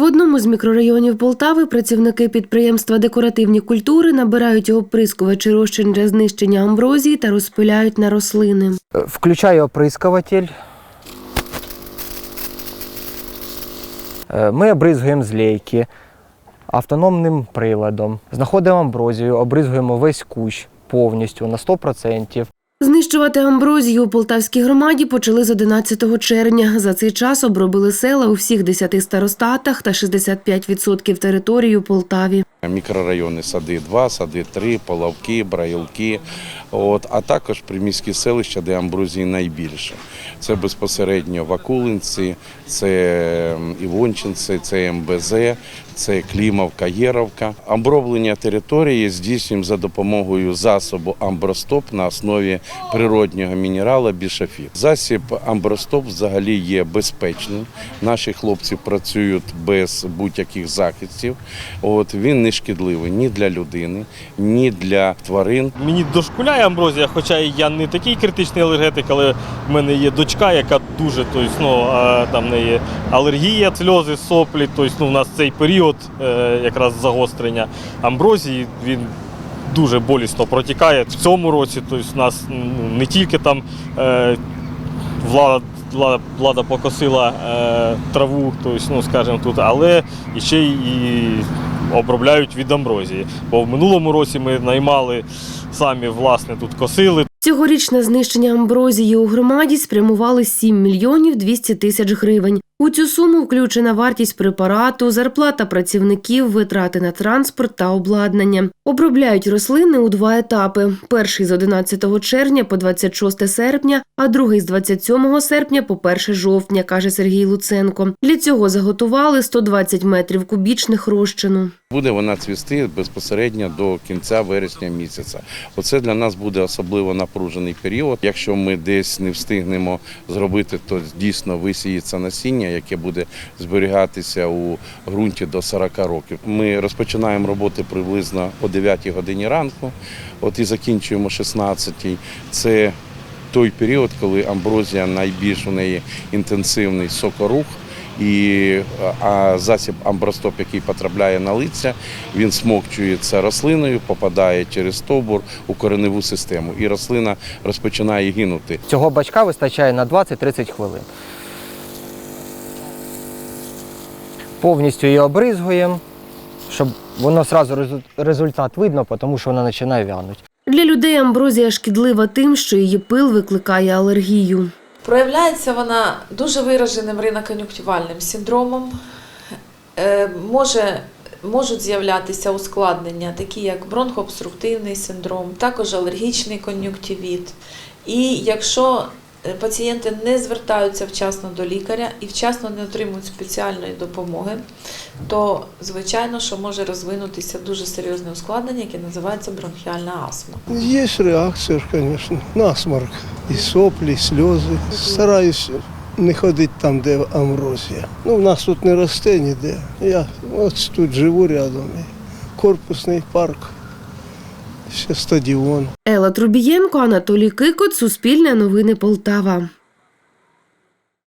В одному з мікрорайонів Полтави працівники підприємства декоративні культури набирають оприскувачі розчин для знищення амброзії та розпиляють на рослини. Включаю оприскуватель. Е, Ми обризуємо злейки автономним приладом. Знаходимо амброзію, обризуємо весь кущ повністю на 100%. Знищувати амброзію у полтавській громаді почали з 11 червня. За цей час обробили села у всіх 10 старостатах та 65% території у Полтаві. Мікрорайони сади 2, сади 3, Половки, Браїлки, от, а також приміські селища, де амброзії найбільше. Це безпосередньо Вакулинці, це Івончинці, це МБЗ, це Клімовка, Єровка. Амброблення території здійснюємо за допомогою засобу Амбростоп на основі природнього мінерала бішофіт. Засіб Амбростоп взагалі є безпечним. Наші хлопці працюють без будь-яких захистів. От він не шкідливий ні для людини, ні для тварин. Мені дошкуляє амброзія, хоча я не такий критичний алергетик, але в мене є дочка, яка дуже тобто, ну, там в неї алергія, сльози, соплі. Тобто, ну, у нас цей період е, якраз загострення амброзії, він дуже болісно протікає. В цьому році тобто, у нас ну, не тільки там е, влада, влада, влада покосила е, траву, тобто, ну, скажімо, тут, але ще і обробляють від амброзії. Бо в минулому році ми наймали самі власне тут косили. Цьогоріч на знищення амброзії у громаді спрямували 7 мільйонів 200 тисяч гривень. У цю суму включена вартість препарату, зарплата працівників, витрати на транспорт та обладнання. Обробляють рослини у два етапи: перший з 11 червня по 26 серпня, а другий з 27 серпня по 1 жовтня, каже Сергій Луценко. Для цього заготували 120 метрів кубічних розчину. Буде вона цвісти безпосередньо до кінця вересня місяця. Оце для нас буде особливо напружений період. Якщо ми десь не встигнемо зробити, то дійсно висіється насіння, яке буде зберігатися у ґрунті до 40 років. Ми розпочинаємо роботи приблизно о 9 годині ранку, от і закінчуємо 16-й. Це той період, коли амброзія найбільш у неї інтенсивний сокорух. І а засіб амбростоп, який потрапляє на лиця, він смокчується рослиною, попадає через стовбур у кореневу систему, і рослина розпочинає гинути. Цього бачка вистачає на 20-30 хвилин. Повністю її обризгуємо, щоб воно одразу результат видно, тому що вона починає вянути. Для людей амброзія шкідлива тим, що її пил викликає алергію. Проявляється вона дуже вираженим ринокон'юнктивальним синдромом. Е, Може, можуть з'являтися ускладнення, такі як бронхообструктивний синдром, також алергічний кон'юнктивіт. І якщо пацієнти не звертаються вчасно до лікаря і вчасно не отримують спеціальної допомоги, то звичайно, що може розвинутися дуже серйозне ускладнення, яке називається бронхіальна астма. Реакция, ж, конечно, насморк. І соплі, і сльози. Стараюсь не ходити там, де амброзія. Ну, в нас тут не росте ніде. Я от тут живу рядом. Корпусний парк, ще стадіон. Ела Трубієнко, Анатолій Кикот, Суспільне новини Полтава.